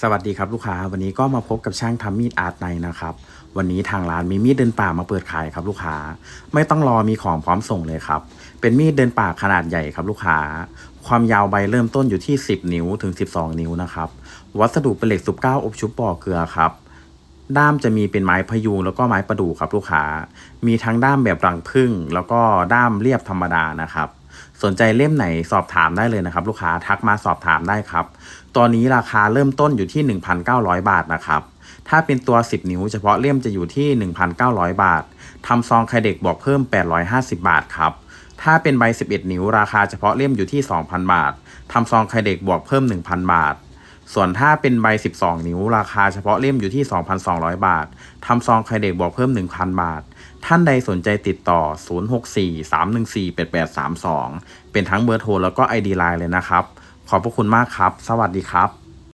สวัสดีครับลูกค้าวันนี้ก็มาพบกับช่างทำมีดอาร์ตในนะครับ วันนี้ทางร้านมีมีดเดินป่ามาเปิดขายครับลูกค้า ไม่ต้องรอมีของพร้อมส่งเลยครับ เป็นมีดเดินป่าขนาดใหญ่ครับลูกค้า ความยาวใบเริ่มต้นอยู่ที่ 10 นิ้วถึง 12 นิ้วนะครับ วัสดุเป็นเหล็กสุบเก้าอบชุบปอกเกลือครับด้ามจะมีเป็นไม้พยุงแล้วก็ไม้ประดู่ครับลูกค้า มีทั้งด้ามแบบรังผึ้งแล้วก็ด้ามเรียบธรรมดานะครับ สนใจเล่มไหนสอบถามได้เลยนะครับ ลูกค้าทักมาสอบถามได้ครับตอนนี้ราคาเริ่มต้นอยู่ที่ 1,900 บาทนะครับ ถ้าเป็นตัว 10 นิ้วเฉพาะเล่มจะอยู่ที่ 1,900 บาททำซองไข่เด็กบวกเพิ่ม 850 บาทครับ ถ้าเป็นใบ 11 นิ้ว ราคาเฉพาะเล่มอยู่ที่ 2,000 บาททำซองไข่เด็กบวกเพิ่ม 1,000 บาท ส่วนถ้าเป็นใบ 12 นิ้ว ราคาเฉพาะเล่มอยู่ที่ 2,200 บาท ทำซองไข่เด็กบวกเพิ่ม 1,000 บาท ท่านใดสนใจติดต่อ 064-314-8832 เป็นทั้งเบอร์โทรแล้วก็ ID Line เลยนะครับ ขอบพระคุณมากครับ สวัสดีครับ